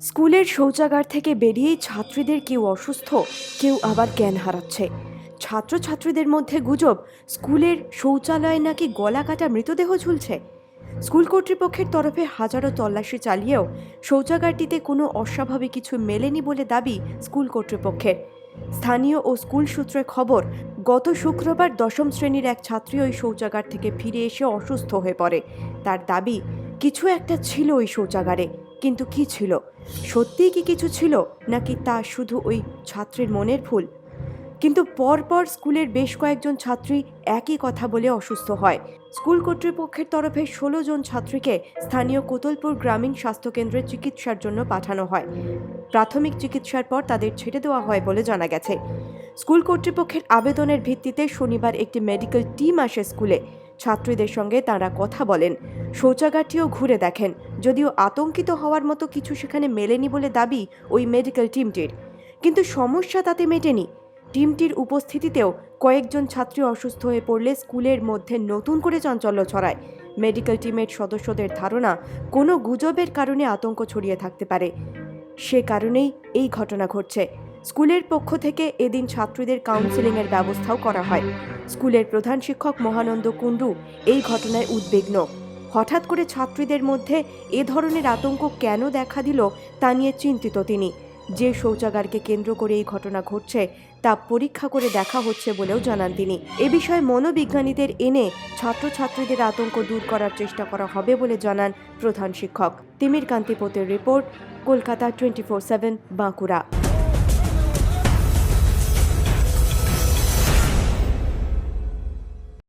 স্কুলের শৌচাগার থেকে বেরিয়েই ছাত্রীদের কেউ অসুস্থ, কেউ আবার জ্ঞান হারাচ্ছে। ছাত্রছাত্রীদের মধ্যে গুজব, স্কুলের শৌচালয়ে নাকি গলা কাটা মৃতদেহ ঝুলছে? স্কুল কর্তৃপক্ষের তরফে হাজারো তল্লাশি চালিয়েও শৌচাগারটিতে কোনো অস্বাভাবিক কিছু মেলেনি বলে দাবি স্কুল কর্তৃপক্ষের। স্থানীয় ও স্কুল সূত্রে খবর, গত শুক্রবার দশম শ্রেণির এক ছাত্রী ওই শৌচাগার থেকে ফিরে এসে অসুস্থ হয়ে পড়ে। তার দাবি কিছু একটা ছিল ওই শৌচাগারে, কিন্তু কি ছিল? সত্যিই কি কিছু ছিল, নাকি তা শুধু ওই ছাত্রীর মনের ভুল কিন্তু পরপর স্কুলের বেশ কয়েকজন ছাত্রী একই কথা বলে অসুস্থ হয়। স্কুল কর্তৃপক্ষের তরফে ষোলো জন ছাত্রীকে স্থানীয় কোতলপুর গ্রামীণ স্বাস্থ্যকেন্দ্রে চিকিৎসার জন্য পাঠানো হয়। প্রাথমিক চিকিৎসার পর তাদের ছেড়ে দেওয়া হয় বলে জানা গেছে। স্কুল কর্তৃপক্ষের আবেদনের ভিত্তিতে শনিবার একটি মেডিকেল টিম আসে স্কুলে। ছাত্রীদের সঙ্গে তাঁরা কথা বলেন। শৌচাগারটিও ঘুরে দেখেন। যদিও আতঙ্কিত হওয়ার মতো কিছু সেখানে মেলেনি বলে দাবি ওই মেডিকেল টিমটির। কিন্তু সমস্যা তাতে মেটেনি। টিমটির উপস্থিতিতেও কয়েকজন ছাত্রী অসুস্থ হয়ে পড়লে স্কুলের মধ্যে নতুন করে চাঞ্চল্য ছড়ায়। মেডিকেল টিমের সদস্যদের ধারণা, কোনো গুজবের কারণে আতঙ্ক ছড়িয়ে থাকতে পারে। সে কারণেই এই ঘটনা ঘটছে। স্কুলের পক্ষ থেকে এদিন ছাত্রীদের কাউন্সেলিংয়ের ব্যবস্থাও করা হয়। স্কুলের প্রধান শিক্ষক মহানন্দ কুণ্ডু এই ঘটনায় উদ্বিগ্ন। হঠাৎ করে ছাত্রীদের মধ্যে এ ধরনের আতঙ্ক কেন দেখা দিল তা নিয়ে চিন্তিত তিনি। যে শৌচাগারকে কেন্দ্র করে এই ঘটনা ঘটছে তা পরীক্ষা করে দেখা হচ্ছে বলেও জানান তিনি। এ বিষয়ে মনোবিজ্ঞানীদের এনে ছাত্রছাত্রীদের আতঙ্ক দূর করার চেষ্টা করা হবে বলে জানান প্রধান শিক্ষক। Timir কান্তিপতের report, Kolkata twenty four seven, Bankura.